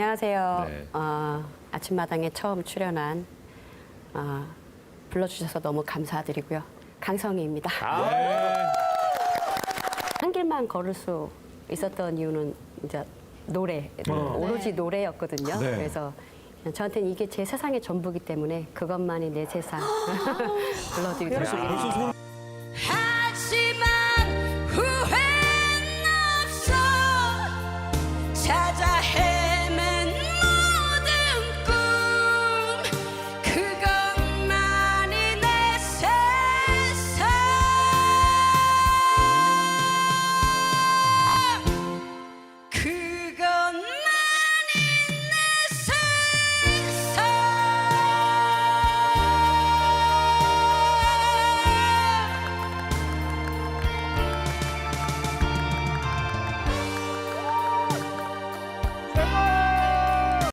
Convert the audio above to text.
안녕하세요. 네. 어, 아침마당에 처음 출연한 어, 불러주셔서 너무 감사드리고요. 강성희입니다. 한 길만 걸을 수 있었던 이유는 이제 노래, 네, 오로지 노래였거든요. 네. 그래서 저한테는 이게 제 세상의 전부기 때문에 그것만이 내 세상 불러드리도록 하겠습니다.